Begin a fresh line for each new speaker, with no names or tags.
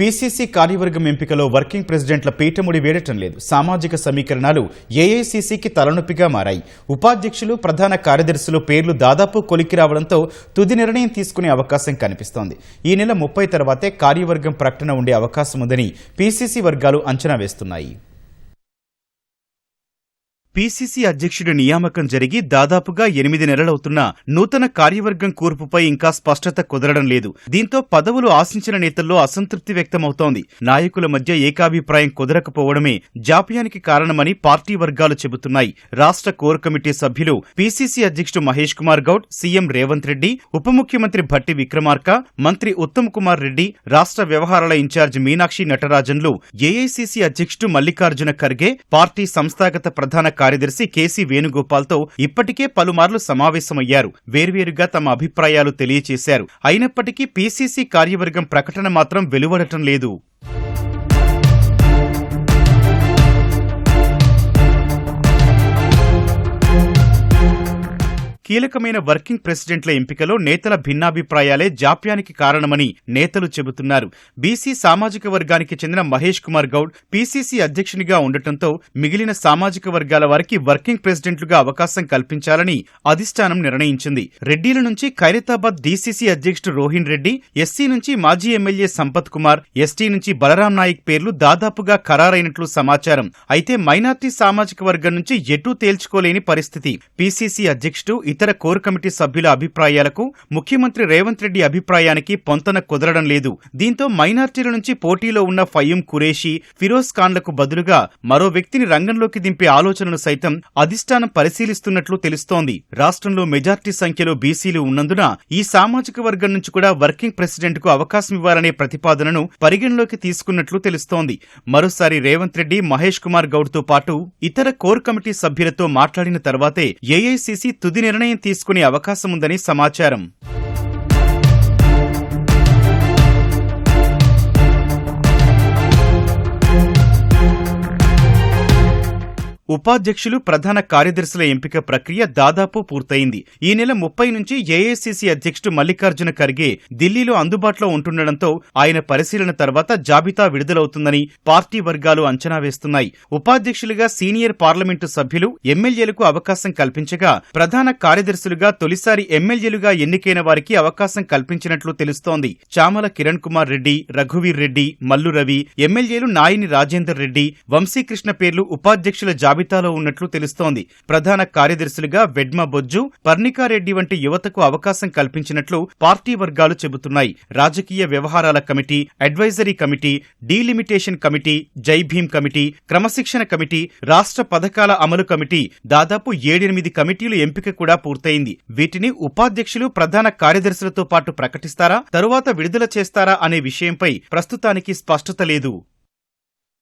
PCC కార్యవర్గం ఎంపికలో working ప్రెసిడెంట్ల పీఠముడి వేయటం లేదు. సామాజిక సమీకరణాలు ఏఐసీసీకి తలనొప్పిగా మారాయి. ఉపాధ్యక్షులు ప్రధాన కార్యదర్శులు పేర్లు దాదాపు కొలిక్కి రావడంతో తుది నిర్ణయం తీసుకునే అవకాశం కనిపిస్తోంది. ఈ నెల ముప్పై తర్వాతే కార్యవర్గం ప్రకటన ఉండే అవకాశం ఉందని పీసీసీ వర్గాలు అంచనా వేస్తున్నాయి. పీసీసీ అధ్యక్షుడి నియామకం జరిగి దాదాపుగా ఎనిమిది నెలలవుతున్నా నూతన కార్యవర్గం కూర్పుపై ఇంకా స్పష్టత కుదరడం లేదు. దీంతో పదవులు ఆశించిన నేతల్లో అసంతృప్తి వ్యక్తమవుతోంది. నాయకుల మధ్య ఏకాభిప్రాయం కుదరకపోవడమే జాప్యానికి కారణమని పార్టీ వర్గాలు చెబుతున్నాయి. రాష్ట్ర కోర్ కమిటీ సభ్యులు పీసీసీ అధ్యక్షుడు మహేష్ కుమార్ గౌడ్ సీఎం రేవంత్ రెడ్డి ఉప ముఖ్యమంత్రి భట్టి విక్రమార్క మంత్రి ఉత్తమ్ కుమార్ రెడ్డి రాష్ట్ర వ్యవహారాల ఇన్ఛార్జ్ మీనాక్షి నటరాజన్లు ఏఐసీసీ అధ్యక్షుడు మల్లికార్జున ఖర్గే పార్టీ సంస్థాగత ప్రధాన కార్యదర్శి కేసీ వేణుగోపాల్తో ఇప్పటికే పలుమార్లు సమావేశమయ్యారు. వేర్వేరుగా తమ అభిప్రాయాలు తెలియచేశారు. అయినప్పటికీ పీసీసీ కార్యవర్గం ప్రకటన మాత్రం వెలువడటం లేదు. కీలకమైన వర్కింగ్ ప్రెసిడెంట్ల ఎంపికలో నేతల భిన్నాభిప్రాయాలే జాప్యానికి కారణమని నేతలు చెబుతున్నారు. బీసీ సామాజిక వర్గానికి చెందిన మహేష్ కుమార్ గౌడ్ పీసీసీ అధ్యక్షునిగా ఉండటంతో మిగిలిన సామాజిక వర్గాల వారికి వర్కింగ్ ప్రెసిడెంట్లుగా అవకాశం కల్పించాలని అధిష్టానం నిర్ణయించింది. రెడ్డిల నుంచి ఖైరతాబాద్ డీసీసీ అధ్యక్షుడు రోహిన్ రెడ్డి ఎస్సీ నుంచి మాజీ ఎమ్మెల్యే సంపత్ కుమార్ ఎస్టీ నుంచి బలరాం నాయక్ పేర్లు దాదాపుగా ఖరారైనట్లు సమాచారం. అయితే మైనార్టీ సామాజిక వర్గం నుంచి ఎటూ తేల్చుకోలేని పరిస్థితి. పీసీసీ అధ్యక్షుడు ఇతర కోర్ కమిటీ సభ్యుల అభిప్రాయాలకు ముఖ్యమంత్రి రేవంత్ రెడ్డి అభిప్రాయానికి పొంతన కుదరడం లేదు. దీంతో మైనార్టీల నుంచి పోటీలో ఉన్న ఫయ్యం కురేషి ఫిరోజ్ ఖాన్లకు బదులుగా మరో వ్యక్తిని రంగంలోకి దింపే ఆలోచనను సైతం అధిష్టానం పరిశీలిస్తున్నట్లు తెలుస్తోంది. రాష్ట్రంలో మెజార్టీ సంఖ్యలో బీసీలు ఉన్నందున ఈ సామాజిక వర్గం నుంచి కూడా వర్కింగ్ ప్రెసిడెంట్కు అవకాశం ఇవ్వాలనే ప్రతిపాదనను పరిగణలోకి తీసుకున్నట్లు తెలుస్తోంది. మరోసారి రేవంత్ రెడ్డి మహేష్ కుమార్ గౌడ్తో పాటు ఇతర కోర్ కమిటీ సభ్యులతో మాట్లాడిన తర్వాతే ఏఐసీసీ తుది నిర్ణయం తీసుకునే అవకాశం ఉందని సమాచారం. ఉపాధ్యక్షులు ప్రధాన కార్యదర్శుల ఎంపిక ప్రక్రియ దాదాపు పూర్తయింది. ఈ నెల ముప్పై నుంచి ఏఐసిసి అధ్యక్షుడు మల్లికార్జున ఖర్గే ఢిల్లీలో అందుబాటులో ఉంటుండటంతో ఆయన పరిశీలన తర్వాత జాబితా విడుదలవుతుందని పార్టీ వర్గాలు అంచనా వేస్తున్నాయి. ఉపాధ్యక్షులుగా సీనియర్ పార్లమెంటు సభ్యులు ఎమ్మెల్యేలకు అవకాశం కల్పించగా ప్రధాన కార్యదర్శులుగా తొలిసారి ఎమ్మెల్యేలుగా ఎన్నికైన వారికి అవకాశం కల్పించినట్లు తెలుస్తోంది. చామల కిరణ్ కుమార్ రెడ్డి రఘువీర్ రెడ్డి మల్లు రవి ఎమ్మెల్యేలు నాయిని రాజేందర్ రెడ్డి వంశీకృష్ణ పేర్లు ఉపాధ్యక్షుల జాబితాలో ఉన్నట్లు తెలుస్తోంది. ప్రధాన కార్యదర్శులుగా వెడ్మ బొజ్జు పర్ణికారెడ్డి వంటి యువతకు అవకాశం కల్పించినట్లు పార్టీ వర్గాలు చెబుతున్నాయి. రాజకీయ వ్యవహారాల committee advisory committee delimitation committee Jai Bhim committee క్రమశిక్షణ కమిటీ రాష్ట్ర పథకాల అమలు కమిటీ దాదాపు ఏడెనిమిది కమిటీలు ఎంపిక కూడా పూర్తయింది. వీటిని ఉపాధ్యక్షులు ప్రధాన కార్యదర్శులతో పాటు ప్రకటిస్తారా తరువాత విడుదల చేస్తారా అనే విషయంపై ప్రస్తుతానికి స్పష్టత లేదు.